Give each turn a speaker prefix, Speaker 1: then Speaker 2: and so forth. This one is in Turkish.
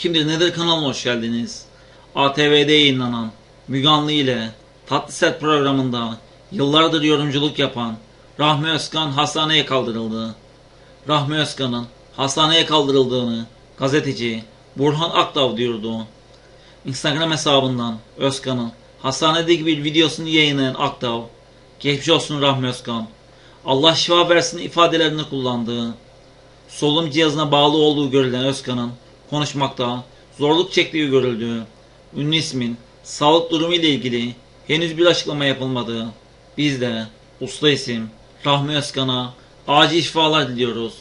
Speaker 1: Kimdir Nedir kanalına hoş geldiniz. ATV'de yayınlanan Müge Anlı ile Tatlı Set programında yıllardır yorumculuk yapan Rahmi Özkan hastaneye kaldırıldı. Rahmi Özkan'ın hastaneye kaldırıldığını gazeteci Burhan Aktav duyurdu. Instagram hesabından Özkan'ın hastanedeki bir videosunu yayınlayan Aktav, geçmiş olsun Rahmi Özkan, Allah şifa versin ifadelerini kullandığı, solunum cihazına bağlı olduğu görülen Özkan'ın konuşmakta zorluk çektiği görüldü. Ünlü ismin sağlık durumu ile ilgili henüz bir açıklama yapılmadı. Biz de usta isim Rahmi Özkan'a acil şifalar diliyoruz.